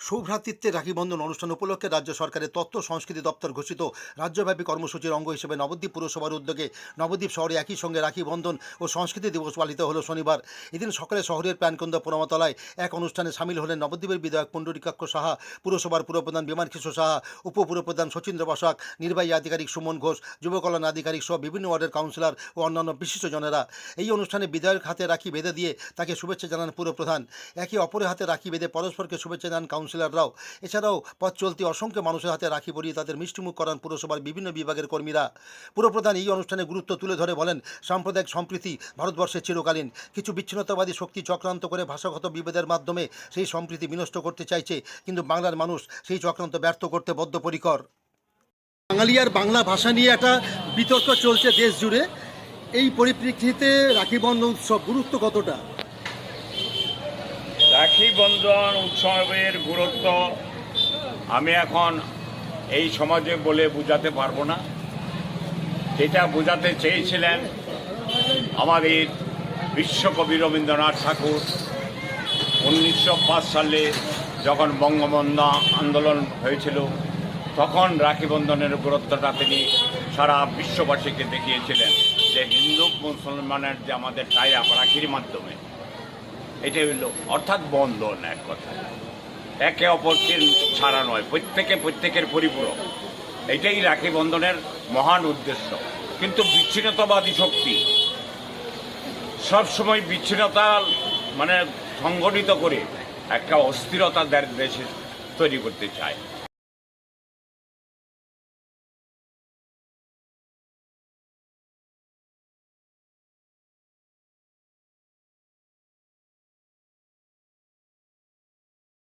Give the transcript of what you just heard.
সৌভ্রাতৃত্বের রাখি বন্ধন অনুষ্ঠান উপলক্ষে রাজ্য সরকারের তথ্য সংস্কৃতি দপ্তর ঘোষিত। রাজ্যব্যাপী কর্মসূচির অঙ্গ হিসেবে নবদ্বীপ পুরসভার উদ্যোগে নবদ্বীপ শহরে একই সঙ্গে রাখি বন্ধন ও সংস্কৃতি দিবস পালিত হলো শনিবার। এদিন সকালে শহরের প্রাণকেন্দ্র পোড়ামাতলায় এক অনুষ্ঠানে সামিল হলেন নবদ্বীপের বিধায়ক পুণ্ডরিকাক্ষ সাহা, পুরসভার পুরপ্রধান বিমান কিশোর সাহা, উপপুরপ্রধান শচীন্দ্র বসাক, নির্বাহী আধিকারিক সুমন ঘোষ যুব কল্যাণ আধিকারিক সহ বিভিন্ন ওয়ার্ডের কাউন্সিলর ও অন্যান্য বিশিষ্টজনেরা এই অনুষ্ঠানে বিধায়ক হাতে রাখি বেঁধে দিয়ে তাকে শুভেচ্ছা জানান পুরপ্রধান। একে অপরের হাতে রাখি বেঁধে পরস্পরকে শুভেচ্ছা জানান কাউন্সিলররাও। এছাড়াও পথ চলতি অসংখ্য মানুষের হাতে রাখি পরিয়ে তাদের মিষ্টিমুখ করান পুরসভার বিভিন্ন বিভাগের কর্মীরা। পুরপ্রধান এই অনুষ্ঠানে গুরুত্ব তুলে ধরে বলেন, সাম্প্রদায়িক সম্প্রীতি ভারতবর্ষের চিরকালীন। কিছু বিচ্ছিন্নতাবাদী শক্তি চক্রান্ত করে ভাষাগত বিভেদের মাধ্যমে সেই সম্প্রীতি বিনষ্ট করতে চাইছে, কিন্তু বাংলার মানুষ সেই চক্রান্ত ব্যর্থ করতে বদ্ধপরিকর। বাঙালি আর বাংলা ভাষা নিয়ে একটা বিতর্ক চলছে দেশ জুড়ে। এই পরিপ্রেক্ষিতে রাখি বন্ধন উৎসব গুরুত্ব কতটা? রাখি বন্ধন উৎসবের গুরুত্ব আমি এখন এই সমাজে বলে বোঝাতে পারব না। যেটা বোঝাতে চেয়েছিলেন আমাদের বিশ্বকবি রবীন্দ্রনাথ ঠাকুর, উনিশশো পাঁচ সালে যখন বঙ্গবন্ধু আন্দোলন হয়েছিল, তখন রাখি বন্ধনের গুরুত্বটা তিনি সারা বিশ্ববাসীকে দেখিয়েছিলেন যে হিন্দু মুসলমানের যে আমাদের টাই আপ রাখির মাধ্যমে এটাই হইল, অর্থাৎ বন্ধন এক কথা একে অপরকে ছাড়া নয়, প্রত্যেকে প্রত্যেকের পরিপূরক। এটাই রাখি বন্ধনের মহান উদ্দেশ্য। কিন্তু বিচ্ছিন্নতাবাদী শক্তি সবসময় বিচ্ছিন্নতা মানে সংগঠিত করে একটা অস্থিরতা দেশে তৈরি করতে চায়।